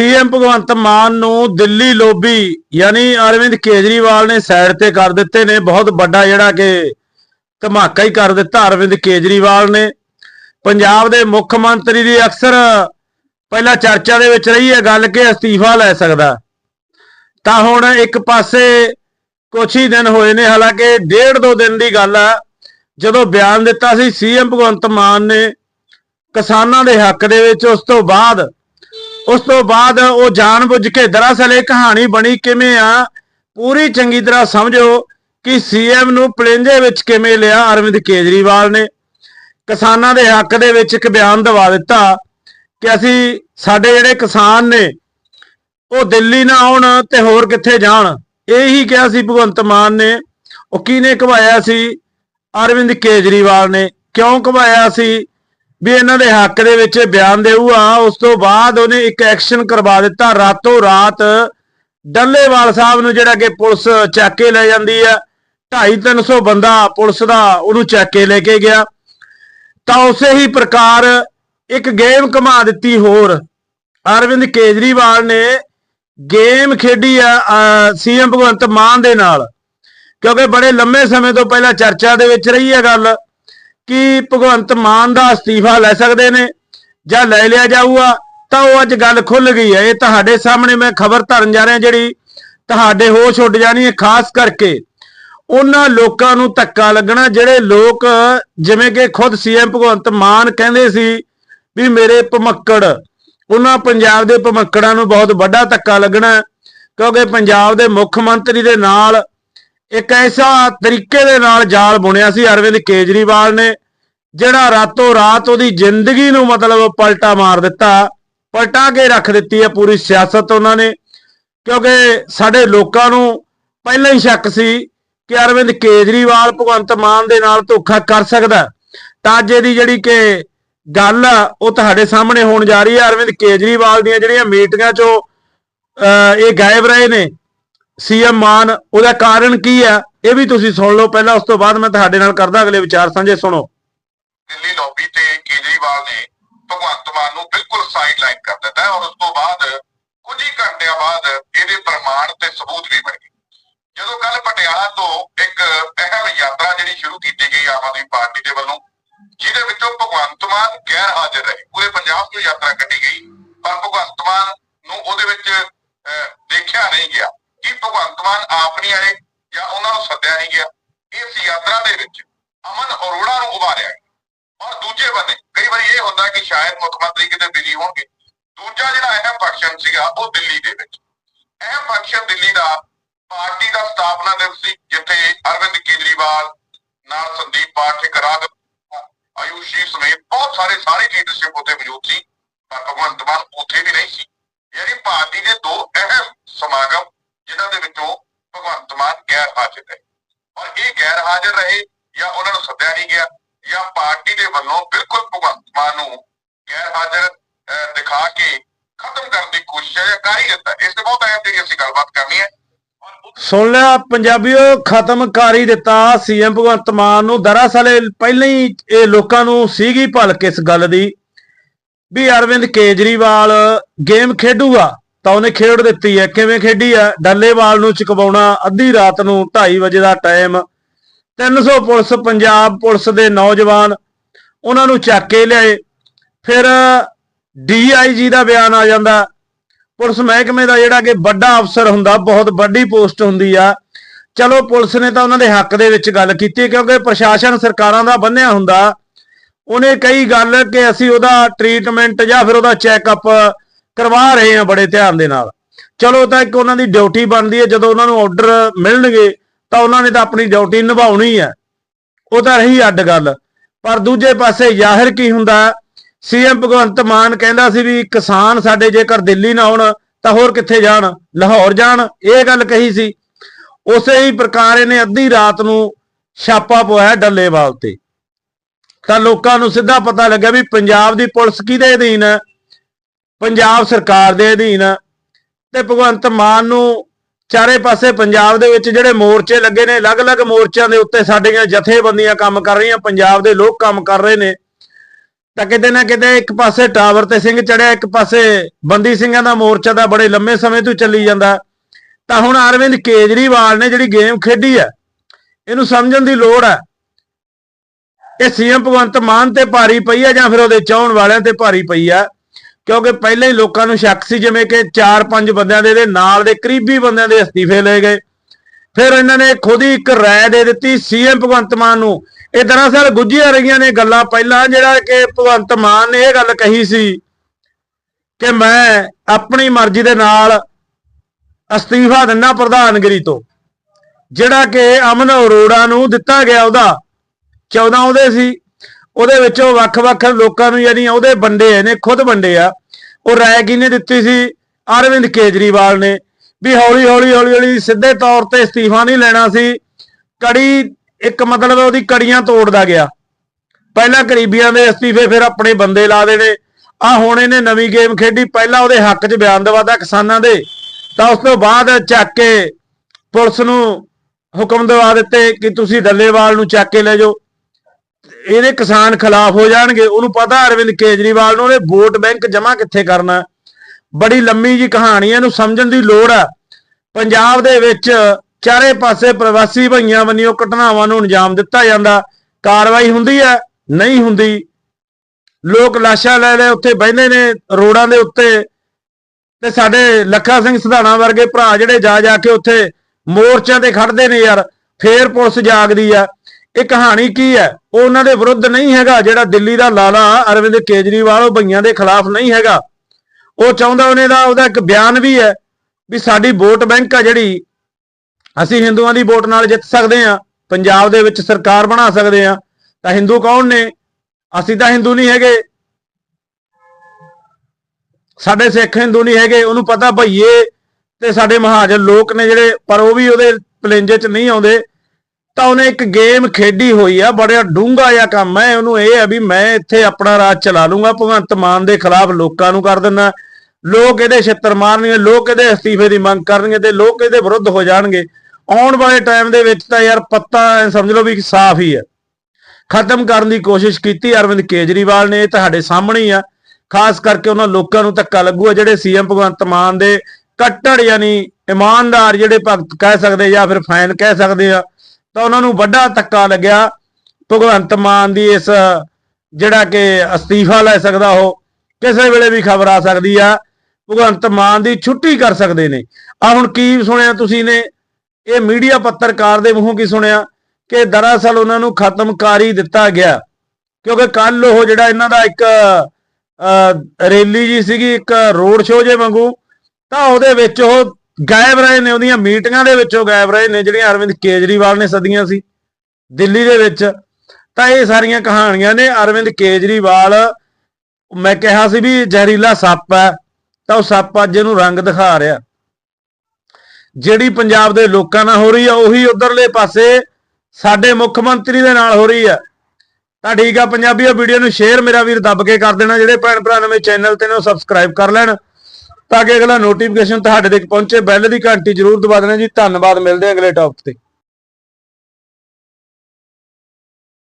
CM Bhagwant Mann ਨੂੰ Delhi lobby ਯਾਨੀ ਅਰਵਿੰਦ ਕੇਜਰੀਵਾਲ ਨੇ ਸਾਈਡ ਤੇ ਕਰ ਦਿੱਤੇ ਨੇ, ਬਹੁਤ ਵੱਡਾ ਜਿਹੜਾ ਕਿ ਧਮਾਕਾ ਹੀ ਕਰ ਦਿੱਤਾ ਅਰਵਿੰਦ ਕੇਜਰੀਵਾਲ ਨੇ। ਪੰਜਾਬ ਦੇ ਮੁੱਖ ਮੰਤਰੀ ਦੀ ਅਕਸਰ ਪਹਿਲਾਂ ਚਰਚਾ ਦੇ ਵਿੱਚ ਰਹੀ ਹੈ, ਗੱਲ ਕਿ ਅਸਤੀਫਾ ਲੈ ਸਕਦਾ। ਤਾਂ ਹੁਣ ਇੱਕ ਪਾਸੇ ਕੁਛ ਹੀ ਦਿਨ ਹੋਏ ਨੇ, ਹਾਲਾਂਕਿ ਡੇਢ ਦੋ ਦਿਨ ਦੀ ਗੱਲ ਆ, ਜਦੋਂ ਬਿਆਨ ਦਿੱਤਾ ਸੀ, ਸੀਐਮ ਭਗਵੰਤ ਮਾਨ ਨੇ ਕਿਸਾਨਾਂ ਦੇ ਹੱਕ ਦੇ ਵਿੱਚ, ਉਸ ਤੋਂ ਬਾਅਦ ਉਸ ਤੋਂ ਬਾਅਦ ਉਹ ਜਾਣਬੁੱਝ ਕੇ ਦਰਅਸਲ ਇਹ ਕਹਾਣੀ ਬਣੀ ਕਿਵੇਂ ਆ, ਪੂਰੀ ਚੰਗੀ ਤਰ੍ਹਾਂ ਸਮਝੋ ਕਿ ਸੀਐਮ ਨੂੰ ਪਲੇਂਜੇ ਵਿੱਚ ਕਿਵੇਂ ਲਿਆ ਅਰਵਿੰਦ ਕੇਜਰੀਵਾਲ ਨੇ। ਕਿਸਾਨਾਂ ਦੇ ਹੱਕ ਦੇ ਵਿੱਚ ਇੱਕ ਬਿਆਨ ਦਵਾ ਦਿੱਤਾ ਕਿ ਅਸੀਂ ਸਾਡੇ ਜਿਹੜੇ ਕਿਸਾਨ ਨੇ, ਉਹ ਦਿੱਲੀ ਨਾ ਆਉਣ ਤੇ ਹੋਰ ਕਿੱਥੇ ਜਾਣ। ਇਹੀ ਕਿਹਾ ਸੀ ਭਗਵੰਤ ਮਾਨ ਨੇ। ਉਹ ਕਿਹਨੇ ਕਵਾਇਆ ਸੀ? ਅਰਵਿੰਦ ਕੇਜਰੀਵਾਲ ਨੇ। ਕਿਉਂ ਕਵਾਇਆ ਸੀ? ਵੀ ਇਹਨਾਂ ਦੇ ਹੱਕ ਦੇ ਵਿੱਚ ਬਿਆਨ ਦੇਊਗਾ ਉਸ ਤੋਂ ਬਾਅਦ ਉਹਨੇ ਇੱਕ ਐਕਸ਼ਨ ਕਰਵਾ ਦਿੱਤਾ। ਰਾਤੋਂ ਰਾਤ ਡੱਲੇਵਾਲ ਸਾਹਿਬ ਨੂੰ ਜਿਹੜਾ ਕਿ ਪੁਲਿਸ ਚੱਕ ਕੇ ਲੈ ਜਾਂਦੀ ਆ 250 ਬੰਦਾ ਪੁਲਿਸ ਦਾ ਉਹਨੂੰ ਚੱਕ ਕੇ ਲੈ ਕੇ ਗਿਆ। ਤਾਂ ਉਸੇ ਹੀ ਪ੍ਰਕਾਰ ਇੱਕ ਗੇਮ ਕਮਾ ਦਿੱਤੀ ਹੋਰ। ਅਰਵਿੰਦ ਕੇਜਰੀਵਾਲ ਨੇ ਗੇਮ ਖੇਡੀ ਆ ਸੀਐਮ ਭਗਵੰਤ ਮਾਨ ਦੇ ਨਾਲ। ਕਿਉਂਕਿ ਬੜੇ ਲੰਮੇ ਸਮੇਂ ਤੋਂ ਪਹਿਲਾਂ ਚਰਚਾ ਦੇ ਵਿੱਚ ਰਹੀ ਹੈ ਗੱਲ। ਕਿ ਭਗਵੰਤ ਮਾਨ ਦਾ ਅਸਤੀਫਾ ਲੈ ਸਕਦੇ ਨੇ ਜਾਂ ਲੈ ਲਿਆ ਜਾਊਗਾ, ਤਾਂ ਉਹ ਅੱਜ ਗੱਲ ਖੁੱਲ ਗਈ ਹੈ। ਇਹ ਤੁਹਾਡੇ ਸਾਹਮਣੇ ਮੈਂ ਖਬਰ ਧਰਨ ਜਾ ਰਿਹਾ ਜਿਹੜੀ ਤੁਹਾਡੇ ਹੋਸ਼ ਉੱਡ ਜਾਣੀ ਹੈ, ਖਾਸ ਕਰਕੇ ਉਹਨਾਂ ਲੋਕਾਂ ਨੂੰ ਧੱਕਾ ਲੱਗਣਾ, ਜਿਹੜੇ ਲੋਕ ਜਿਵੇਂ ਕਿ ਖੁਦ ਸੀਐਮ ਭਗਵੰਤ ਮਾਨ ਕਹਿੰਦੇ ਸੀ ਵੀ ਮੇਰੇ ਭਮੱਕੜ, ਉਹਨਾਂ ਪੰਜਾਬ ਦੇ ਭਮੱਕੜਾਂ ਨੂੰ ਬਹੁਤ ਵੱਡਾ ਧੱਕਾ ਲੱਗਣਾ ਕਿਉਂਕਿ ਪੰਜਾਬ ਦੇ ਮੁੱਖ ਮੰਤਰੀ ਦੇ ਨਾਲ ਇੱਕ ਐਸਾ ਤਰੀਕੇ ਦੇ ਨਾਲ ਜਾਲ ਬੁਣਿਆ ਸੀ, ਅਰਵਿੰਦ ਕੇਜਰੀਵਾਲ ਨੇ। ਜਿਹੜਾ ਰਾਤੋਂ ਰਾਤ ਉਹਦੀ ਜ਼ਿੰਦਗੀ ਨੂੰ ਮਤਲਬ ਪਲਟਾ ਮਾਰ ਦਿੱਤਾ ਪਲਟਾ ਕੇ ਰੱਖ ਦਿੱਤੀ ਹੈ ਪੂਰੀ ਸਿਆਸਤ ਉਹਨਾਂ ਨੇ ਕਿਉਂਕਿ ਸਾਡੇ ਲੋਕਾਂ ਨੂੰ ਪਹਿਲਾਂ ਹੀ ਸ਼ੱਕ ਸੀ ਕਿ ਅਰਵਿੰਦ ਕੇਜਰੀਵਾਲ ਭਗਵੰਤ ਮਾਨ ਦੇ ਨਾਲ ਧੋਖਾ ਕਰ ਸਕਦਾ ਤਾਂ ਅੱਜ ਇਹਦੀ ਜਿਹੜੀ ਕਿ ਗੱਲ ਆ ਉਹ ਤੁਹਾਡੇ ਸਾਹਮਣੇ ਹੋਣ ਜਾ ਰਹੀ ਹੈ। ਅਰਵਿੰਦ ਕੇਜਰੀਵਾਲ ਦੀਆਂ ਜਿਹੜੀਆਂ ਮੀਟਿੰਗਾਂ 'ਚੋਂ ਅਹ, ਇਹ ਗਾਇਬ ਰਹੇ ਨੇ ਸੀਐਮ ਮਾਨ ਉਹਦਾ ਕਾਰਨ ਕੀ ਹੈ ਇਹ ਵੀ ਤੁਸੀਂ ਸੁਣ ਲਓ। ਪਹਿਲਾਂ ਉਸ ਤੋਂ ਬਾਅਦ ਮੈਂ ਤੁਹਾਡੇ ਨਾਲ ਕਰਦਾ ਅਗਲੇ ਵਿਚਾਰ ਸਾਂਝੇ ਸੁਣੋ। ਦਿੱਲੀ ਲੌਬੀ ਤੇ ਕੇਜਰੀਵਾਲ ਨੇ ਭਗਵੰਤ ਮਾਨ ਨੂੰ ਬਿਲਕੁਲ ਸਾਈਡਲਾਈਨ ਕਰ ਦਿੱਤਾ ਹੈ ਔਰ ਉਸ ਤੋਂ ਬਾਅਦ ਕੁਝ ਹੀ ਘੰਟਿਆਂ ਬਾਅਦ ਇਹਦੇ ਪ੍ਰਮਾਣ ਤੇ ਸਬੂਤ ਵੀ ਬਣ ਗਏ। ਜਦੋਂ ਕੱਲ ਪਟਿਆਲਾ ਤੋਂ ਇੱਕ ਅਹਿਮ ਯਾਤਰਾ ਜਿਹੜੀ ਸ਼ੁਰੂ ਕੀਤੀ ਗਈ ਆਮ ਆਦਮੀ ਪਾਰਟੀ ਦੇ ਵੱਲੋਂ ਜਿਹਦੇ ਵਿੱਚੋਂ ਭਗਵੰਤ ਮਾਨ ਗੈਰ ਹਾਜ਼ਰ ਰਹੇ। ਪੂਰੇ ਪੰਜਾਬ ਤੋਂ ਯਾਤਰਾ ਕੱਢੀ ਗਈ ਪਰ ਭਗਵੰਤ ਮਾਨ ਨੂੰ ਉਹਦੇ ਵਿੱਚ ਅਹ, ਦੇਖਿਆ ਨਹੀਂ ਗਿਆ ਕਿ ਭਗਵੰਤ ਮਾਨ ਆਪ ਨਹੀਂ ਆਏ ਜਾਂ ਉਹਨਾਂ ਨੂੰ ਸੱਦਿਆ ਨਹੀਂ ਗਿਆ। ਇਸ ਯਾਤਰਾ ਦੇ ਵਿੱਚ ਅਮਨ ਅਰੋੜਾ ਨੂੰ ਉਭਾਰਿਆ ਗਿਆ। ਔਰ ਦੂਜੇ ਬੰਨੇ ਕਈ ਵਾਰੀ ਇਹ ਹੁੰਦਾ ਕਿ ਸ਼ਾਇਦ ਮੁੱਖ ਮੰਤਰੀ ਕਿਤੇ ਬਿਜ਼ੀ ਹੋਣਗੇ। ਦੂਜਾ ਜਿਹੜਾ ਅਹਿਮ ਫੰਕਸ਼ਨ ਸੀਗਾ, ਉਹ ਦਿੱਲੀ ਦੇ ਵਿੱਚ। ਅਹਿਮ ਫੰਕਸ਼ਨ ਦਿੱਲੀ ਦਾ ਪਾਰਟੀ ਦਾ ਸਥਾਪਨਾ ਦਿਵਸ ਸੀ, ਜਿੱਥੇ ਅਰਵਿੰਦ ਕੇਜਰੀਵਾਲ ਨਾਲ ਸੰਦੀਪ ਪਾਠਕ ਰਾਗ ਆਯੂਸ਼ੀ ਸਮੇਤ ਬਹੁਤ ਸਾਰੇ ਸਾਰੇ ਲੀਡਰਸ਼ਿਪ ਉੱਥੇ ਮੌਜੂਦ ਸੀ। ਪਰ ਭਗਵੰਤ ਮਾਨ ਉੱਥੇ ਵੀ ਨਹੀਂ ਸੀ। ਯਾਨੀ ਪਾਰਟੀ ਦੇ ਦੋ ਅਹਿਮ ਸਮਾਗਮ, ਜਿਨ੍ਹਾਂ ਦੇ ਵਿੱਚੋਂ ਭਗਵੰਤ ਮਾਨ ਗੈਰ ਹਾਜ਼ਰ ਰਹੇ। ਔਰ ਇਹ ਗੈਰ ਹਾਜ਼ਰ ਰਹੇ ਜਾਂ ਉਹਨਾਂ ਨੂੰ ਸੱਦਿਆ ਨਹੀਂ ਗਿਆ ਜਾਂ ਪਾਰਟੀ ਦੇ ਵੱਲੋਂ ਬਿਲਕੁਲ ਭਗਵੰਤ ਮਾਨ ਨੂੰ ਗੈਰ ਹਾਜ਼ਰ ਦਿਖਾ ਕੇ ਖਤਮ ਕਰਨ ਦੀ ਕੋਸ਼ਿਸ਼ ਹੈ ਕਰ ਹੀ ਦਿੱਤਾ। ਇਸ ਤੇ ਬਹੁਤ ਅਹਿਮ ਜਿਹੜੀ ਅਸੀਂ ਗੱਲਬਾਤ ਕਰਨੀ ਹੈ। ਸੁਣ ਲਿਆ ਪੰਜਾਬੀਓ, ਖਤਮ ਕਰ ਹੀ ਦਿੱਤਾ ਸੀਐਮ ਭਗਵੰਤ ਮਾਨ ਨੂੰ। ਦਰਅਸਲ ਪਹਿਲਾਂ ਹੀ ਇਹ ਲੋਕਾਂ ਨੂੰ ਸੀਗੀ ਭਲਕ ਇਸ ਗੱਲ ਦੀ ਵੀ ਅਰਵਿੰਦ ਕੇਜਰੀਵਾਲ ਗੇਮ ਖੇਡੂਗਾ ਤਾਂ ਉਹਨੇ ਖੇਡ ਦਿੱਤੀ ਹੈ। ਕਿਵੇਂ ਖੇਡੀ ਹੈ? ਡੱਲੇਵਾਲ ਨੂੰ ਚੁਕਵਾਉਣਾ, ਅੱਧੀ ਰਾਤ ਨੂੰ 2:30 ਵਜੇ ਦਾ ਟਾਈਮ 300 ਪੁਲਿਸ, ਪੰਜਾਬ ਪੁਲਿਸ ਦੇ ਨੌਜਵਾਨ, ਉਹਨਾਂ ਨੂੰ ਚੱਕ ਕੇ ਲਿਆਏ। ਫਿਰ ਡੀਆਈਜੀ ਦਾ ਬਿਆਨ ਆ ਜਾਂਦਾ। ਪੁਲਿਸ ਮਹਿਕਮੇ ਦਾ ਜਿਹੜਾ ਕਿ ਵੱਡਾ ਅਫਸਰ ਹੁੰਦਾ, ਬਹੁਤ ਵੱਡੀ ਪੋਸਟ ਹੁੰਦੀ ਆ। ਚਲੋ ਪੁਲਿਸ ਨੇ ਤਾਂ ਉਹਨਾਂ ਦੇ ਹੱਕ ਦੇ ਵਿੱਚ ਗੱਲ ਕੀਤੀ, ਕਿਉਂਕਿ ਪ੍ਰਸ਼ਾਸਨ ਸਰਕਾਰਾਂ ਦਾ ਬੰਨਿਆ ਹੁੰਦਾ। ਉਹਨੇ ਕਈ ਗੱਲ ਕਿ ਅਸੀਂ ਉਹਦਾ ਟ੍ਰੀਟਮੈਂਟ ਜਾਂ ਫਿਰ ਉਹਦਾ ਚੈੱਕਅਪ ਕਰਵਾ ਰਹੇ ਹਾਂ ਬੜੇ ਧਿਆਨ ਦੇ ਨਾਲ। ਚਲੋ ਤਾਂ ਇੱਕ ਉਹਨਾਂ ਦੀ ਡਿਊਟੀ ਬਣਦੀ ਹੈ, ਜਦੋਂ ਉਹਨਾਂ ਨੂੰ ਆਰਡਰ ਮਿਲਣਗੇ ਤਾਂ ਉਹਨਾਂ ਨੇ ਤਾਂ ਆਪਣੀ ਡਿਊਟੀ ਨਿਭਾਉਣੀ ਹੈ। ਉਹ ਤਾਂ ਰਹੀ ਅੱਡ ਗੱਲ। ਪਰ ਦੂਜੇ ਪਾਸੇ ਜ਼ਾਹਿਰ ਕੀ ਹੁੰਦਾ? ਸੀਐਮ ਭਗਵੰਤ ਮਾਨ ਕਹਿੰਦਾ ਸੀ ਵੀ ਕਿਸਾਨ ਸਾਡੇ ਜੇਕਰ ਦਿੱਲੀ ਨਾ ਆਉਣ, ਤਾਂ ਹੋਰ ਕਿੱਥੇ ਜਾਣ? ਲਾਹੌਰ ਜਾਣ? ਇਹ ਗੱਲ ਕਹੀ ਸੀ। ਉਸੇ ਹੀ ਪ੍ਰਕਾਰ ਇਹਨੇ ਅੱਧੀ ਰਾਤ ਨੂੰ ਛਾਪਾ ਪਵਾਇਆ ਡੱਲੇਵਾਲ ਤੇ। ਤਾਂ ਲੋਕਾਂ ਨੂੰ ਸਿੱਧਾ ਪਤਾ ਲੱਗਿਆ ਵੀ ਪੰਜਾਬ ਦੀ ਪੁਲਿਸ ਕਿਹਦੇ ਅਧੀਨ ਹੈ? ਪੰਜਾਬ ਸਰਕਾਰ ਦੇ ਅਧੀਨ ਤੇ ਭਗਵੰਤ ਮਾਨ ਨੂੰ ਚਾਰੇ ਪਾਸੇ ਪੰਜਾਬ ਦੇ ਵਿੱਚ ਜਿਹੜੇ ਮੋਰਚੇ ਲੱਗੇ ਨੇ, ਅਲੱਗ-ਅਲੱਗ ਮੋਰਚਿਆਂ ਦੇ ਉੱਤੇ ਸਾਡੀਆਂ ਜਥੇਬੰਦੀਆਂ ਕੰਮ ਕਰ ਰਹੀਆਂ, ਪੰਜਾਬ ਦੇ ਲੋਕ ਕੰਮ ਕਰ ਰਹੇ ਨੇ। ਤਾਂ ਕਿਤੇ ਨਾ ਕਿਤੇ ਇੱਕ ਪਾਸੇ ਟਾਵਰ ਤੇ ਸਿੰਘ ਚੜਿਆ, ਇੱਕ ਪਾਸੇ ਬੰਦੀ ਸਿੰਘਾਂ ਦਾ ਮੋਰਚਾ ਦਾ ਬੜੇ ਲੰਮੇ ਸਮੇਂ ਤੋਂ ਚੱਲੀ ਜਾਂਦਾ। ਤਾਂ ਹੁਣ ਅਰਵਿੰਦ ਕੇਜਰੀਵਾਲ ਨੇ ਜਿਹੜੀ ਗੇਮ ਖੇਡੀ ਹੈ, ਇਹਨੂੰ ਸਮਝਣ ਦੀ ਲੋੜ ਹੈ। ਇਹ ਸੀਐਮ ਭਗਵੰਤ ਮਾਨ ਤੇ ਭਾਰੀ ਪਈ ਹੈ ਜਾਂ ਫਿਰ ਉਹਦੇ ਚਾਹਣ ਵਾਲਿਆਂ ਤੇ ਭਾਰੀ ਪਈ ਹੈ। ਕਿਉਂਕਿ ਪਹਿਲਾਂ ਹੀ ਲੋਕਾਂ ਨੂੰ ਸ਼ੱਕ ਸੀ, ਜਿਵੇਂ ਕਿ 4-5 ਬੰਦਿਆਂ ਦੇ ਨਾਲ ਦੇ ਕਰੀਬੀ ਬੰਦਿਆਂ ਦੇ ਅਸਤੀਫੇ ਲਏ ਗਏ। ਫਿਰ ਇਹਨਾਂ ਨੇ ਖੁਦ ਹੀ ਇੱਕ ਰਾਏ ਦੇ ਦਿੱਤੀ ਸੀਐਮ ਭਗਵੰਤ ਮਾਨ ਨੂੰ। ਇਹ ਦਰਅਸਲ ਗੁੱਝੀਆਂ ਰਹੀਆਂ ਨੇ ਗੱਲਾਂ। ਪਹਿਲਾਂ ਜਿਹੜਾ ਕਿ ਭਗਵੰਤ ਮਾਨ ਨੇ ਇਹ ਗੱਲ ਕਹੀ ਸੀ ਕਿ ਮੈਂ ਆਪਣੀ ਮਰਜ਼ੀ ਦੇ ਨਾਲ ਅਸਤੀਫਾ ਦਿੰਦਾ ਪ੍ਰਧਾਨਗਰੀ ਤੋਂ। ਜਿਹੜਾ ਕਿ ਅਮਨ ਅਰੋੜਾ ਨੂੰ ਦਿੱਤਾ ਗਿਆ ਉਹਦਾ 14 ਉਹਦੇ ਸੀ। ਉਹਦੇ ਵਿੱਚੋਂ ਵੱਖ-ਵੱਖ ਲੋਕਾਂ ਨੂੰ ਯਾਨੀ ਉਹਦੇ ਵੰਡੇ ਨੇ, ਖੁਦ ਵੰਡੇ ਆ। ਉਹ ਰਾਏ ਕਿਹਨੇ ਦਿੱਤੀ ਸੀ? ਅਰਵਿੰਦ ਕੇਜਰੀਵਾਲ ਨੇ। ਵੀ ਹੌਲੀ ਹੌਲੀ ਹੌਲੀ ਹੌਲੀ ਸਿੱਧੇ ਤੌਰ ਤੇ ਅਸਤੀਫਾ ਨਹੀਂ ਲੈਣਾ ਸੀ। ਕੜੀ ਇੱਕ ਮਤਲਬ ਉਹਦੀ ਕੜੀਆਂ ਤੋੜਦਾ ਗਿਆ। ਪਹਿਲਾਂ ਗਰੀਬੀਆਂ ਦੇ ਅਸਤੀਫੇ ਫਿਰ ਆਪਣੇ ਬੰਦੇ ਲਾ ਦੇਣੇ। ਆ ਹੁਣ ਇਹਨੇ ਨਵੀਂ ਗੇਮ ਖੇਡੀ। ਪਹਿਲਾਂ ਉਹਦੇ ਹੱਕ 'ਚ ਬਿਆਨ ਦਵਾਦਾ ਕਿਸਾਨਾਂ ਦੇ। ਤਾਂ ਉਸ ਤੋਂ ਬਾਅਦ ਚੱਕ ਕੇ ਪੁਲਿਸ ਨੂੰ ਹੁਕਮ ਦਵਾ ਦਿੱਤੇ ਕਿ ਤੁਸੀਂ ਡੱਲੇਵਾਲ ਨੂੰ ਚੱਕ ਕੇ ਲੈ ਜਾਓ। ਇਹਦੇ ਕਿਸਾਨ ਖਿਲਾਫ ਹੋ ਜਾਣਗੇ, ਉਹਨੂੰ ਪਤਾ ਅਰਵਿੰਦ ਕੇਜਰੀਵਾਲ ਨੂੰ ਉਹਨੇ ਵੋਟ ਬੈਂਕ ਜਮ੍ਹਾਂ ਕਿੱਥੇ ਕਰਨਾ। ਬੜੀ ਲੰਮੀ ਜੀ ਕਹਾਣੀ ਇਹਨੂੰ ਸਮਝਣ ਦੀ ਲੋੜ ਆ ਪੰਜਾਬ ਦੇ ਵਿੱਚ ਚਾਰੇ ਪਾਸੇ ਪ੍ਰਵਾਸੀ ਭਈਆਂ ਵੱਲੋਂ ਘਟਨਾਵਾਂ ਨੂੰ ਅੰਜਾਮ ਦਿੱਤਾ ਜਾਂਦਾ। ਕਾਰਵਾਈ ਹੁੰਦੀ ਹੈ, ਨਹੀਂ ਹੁੰਦੀ। ਲੋਕ ਲਾਸ਼ਾਂ ਲੈ ਲੈ ਉੱਥੇ ਬਹਿੰਦੇ ਨੇ ਰੋਡਾਂ ਦੇ ਉੱਤੇ। ਤੇ ਸਾਡੇ ਲੱਖਾ ਸਿੰਘ ਸਿਧਾਣਾ ਵਰਗੇ ਭਰਾ ਜਿਹੜੇ ਜਾ ਜਾ ਕੇ ਉੱਥੇ ਮੋਰਚਿਆਂ ਤੇ ਖੜਦੇ ਨੇ ਯਾਰ, ਫੇਰ ਪੁਲਿਸ ਜਾਗਦੀ ਆ। ਇਹ ਕਹਾਣੀ ਕੀ ਹੈ? ਉਹ ਉਹਨਾਂ ਦੇ ਵਿਰੁੱਧ ਨਹੀਂ ਹੈਗਾ, ਜਿਹੜਾ ਦਿੱਲੀ ਦਾ ਲਾਲਾ ਅਰਵਿੰਦ ਕੇਜਰੀਵਾਲ, ਉਹ ਭਈਆਂ ਦੇ ਖਿਲਾਫ ਨਹੀਂ ਹੈਗਾ। ਉਹ ਚਾਹੁੰਦਾ ਉਹਨੇ ਦਾ, ਉਹਦਾ ਇੱਕ ਬਿਆਨ ਵੀ ਹੈ ਵੀ ਸਾਡੀ ਵੋਟ ਬੈਂਕ ਆ ਜਿਹੜੀ, ਅਸੀਂ ਹਿੰਦੂਆਂ ਦੀ ਵੋਟ ਨਾਲ ਜਿੱਤ ਸਕਦੇ ਆ ਪੰਜਾਬ ਦੇ ਵਿੱਚ ਸਰਕਾਰ ਬਣਾ ਸਕਦੇ ਆ ਤਾਂ ਹਿੰਦੂ ਕੌਣ ਨੇ? ਅਸੀਂ ਤਾਂ ਹਿੰਦੂ ਨਹੀਂ ਹੈਗੇ। ਸਾਡੇ ਸਿੱਖ ਹਿੰਦੂ ਨਹੀਂ ਹੈਗੇ, ਉਹਨੂੰ ਪਤਾ ਭਈਏ ਤੇ ਸਾਡੇ ਮਹਾਜਨ ਲੋਕ ਨੇ ਜਿਹੜੇ, ਪਰ ਉਹ ਵੀ ਉਹਦੇ ਪਲੇਂਜੇ 'ਚ ਨਹੀਂ ਆਉਂਦੇ। ਤਾਂ ਉਹਨੇ ਇੱਕ ਗੇਮ ਖੇਡੀ ਹੋਈ ਆ, ਬੜਾ ਡੂੰਘਾ ਜਿਹਾ ਕੰਮ ਹੈ, ਉਹਨੂੰ ਇਹ ਹੈ ਵੀ ਮੈਂ ਇੱਥੇ ਆਪਣਾ ਰਾਜ ਚਲਾ ਲੂੰਗਾ, ਭਗਵੰਤ ਮਾਨ ਦੇ ਖਿਲਾਫ ਲੋਕਾਂ ਨੂੰ ਕਰ ਦਿੰਦਾ ਲੋਕ ਇਹਦੇ ਛਿੱਤਰ ਮਾਰਨਗੇ, ਲੋਕ ਇਹਦੇ ਅਸਤੀਫੇ ਦੀ ਮੰਗ ਕਰਨਗੇ ਤੇ ਲੋਕ ਇਹਦੇ ਵਿਰੁੱਧ ਹੋ ਜਾਣਗੇ। ਆਉਣ ਵਾਲੇ ਟਾਈਮ ਦੇ ਵਿੱਚ ਤਾਂ ਯਾਰ ਪੱਤਾ ਸਮਝ ਲਓ ਵੀ ਸਾਫ਼ ਹੀ ਹੈ। ਖਤਮ ਕਰਨ ਦੀ ਕੋਸ਼ਿਸ਼ ਕੀਤੀ ਅਰਵਿੰਦ ਕੇਜਰੀਵਾਲ ਨੇ, ਇਹ ਤੁਹਾਡੇ ਸਾਹਮਣੇ ਹੀ ਆ। ਖਾਸ ਕਰਕੇ ਉਹਨਾਂ ਲੋਕਾਂ ਨੂੰ ਧੱਕਾ ਲੱਗੂਗਾ ਜਿਹੜੇ ਸੀਐਮ ਭਗਵੰਤ ਮਾਨ ਦੇ ਕੱਟੜ ਯਾਨੀ ਇਮਾਨਦਾਰ ਜਿਹੜੇ ਭਗਤ ਕਹਿ ਸਕਦੇ ਜਾਂ ਫਿਰ ਫੈਨ ਕਹਿ ਸਕਦੇ ਆ ਤਾਂ ਉਹਨਾਂ ਨੂੰ ਵੱਡਾ ਧੱਕਾ ਲੱਗਿਆ। ਭਗਵੰਤ ਮਾਨ ਦੀ ਇਸ ਜਿਹੜਾ ਕਿ ਅਸਤੀਫਾ ਲੈ ਸਕਦਾ ਉਹ ਕਿਸੇ ਵੇਲੇ ਵੀ ਖਬਰ ਆ ਸਕਦੀ ਆ। ਭਗਵੰਤ ਮਾਨ ਦੀ ਛੁੱਟੀ ਕਰ ਸਕਦੇ ਨੇ। ਆ ਹੁਣ ਕੀ ਸੁਣਿਆ ਤੁਸੀਂ ਨੇ? ਇਹ ਮੀਡੀਆ ਪੱਤਰਕਾਰ ਦੇ ਮੂੰਹੋਂ ਕੀ ਸੁਣਿਆ? ਕਿ ਦਰਅਸਲ ਉਹਨਾਂ ਨੂੰ ਖਤਮ ਕਰ ਹੀ ਦਿੱਤਾ ਗਿਆ। ਕਿਉਂਕਿ ਕੱਲ ਉਹ ਜਿਹੜਾ ਇਹਨਾਂ ਦਾ ਇੱਕ ਅਹ, ਰੈਲੀ ਜੀ ਸੀਗੀ ਇੱਕ ਰੋਡ ਸ਼ੋਅ ਜੇ ਵਾਂਗੂ ਤਾਂ ਉਹਦੇ ਵਿੱਚ ਉਹ ਗਾਇਬ ਰਹੇ ਨੇ, ਉਹਦੀਆਂ ਮੀਟਿੰਗਾਂ ਦੇ ਵਿੱਚੋਂ ਗਾਇਬ ਰਹੇ ਨੇ, ਜਿਹੜੀਆਂ ਅਰਵਿੰਦ ਕੇਜਰੀਵਾਲ ਨੇ ਸਦੀਆਂ ਸੀ, ਦਿੱਲੀ ਦੇ ਵਿੱਚ। ਤਾਂ ਇਹ ਸਾਰੀਆਂ ਕਹਾਣੀਆਂ ਨੇ ਅਰਵਿੰਦ ਕੇਜਰੀਵਾਲ, ਮੈਂ ਕਿਹਾ ਸੀ ਵੀ ਜ਼ਹਿਰੀਲਾ ਸੱਪ ਹੈ, ਤਾਂ ਉਹ ਸੱਪ ਅੱਜ ਇਹਨੂੰ ਰੰਗ ਦਿਖਾ ਰਿਹਾ। ਜਿਹੜੀ ਪੰਜਾਬ ਦੇ ਲੋਕਾਂ ਨਾਲ ਹੋ ਰਹੀ ਆ, ਉਹੀ ਉਧਰਲੇ ਪਾਸੇ ਸਾਡੇ ਮੁੱਖ ਮੰਤਰੀ ਦੇ ਨਾਲ ਹੋ ਰਹੀ ਆ। ਤਾਂ ਠੀਕ ਆ, ਪੰਜਾਬੀਓ ਵੀਡੀਓ ਨੂੰ ਸ਼ੇਅਰ ਮੇਰਾ ਵੀਰ ਦੱਬ ਕੇ ਕਰ ਦੇਣਾ, ਜਿਹੜੇ ਭੈਣ ਭਰਾ ਨਵੇਂ ਚੈਨਲ ਤੇ ਨੇ, ਉਹ ਸਬਸਕ੍ਰਾਈਬ ਕਰ ਲੈਣ। ਤਾਂ ਕਿ ਅਗਲਾ ਨੋਟੀਫਿਕੇਸ਼ਨ ਤੁਹਾਡੇ ਤੱਕ ਪਹੁੰਚੇ। ਬੈਲ ਦੀ ਘੰਟੀ ਜ਼ਰੂਰ ਦਬਾ ਦੇਣਾ ਜੀ। ਧੰਨਵਾਦ, ਮਿਲਦੇ ਹਾਂ ਅਗਲੇ ਟੌਪਿਕ ਤੇ।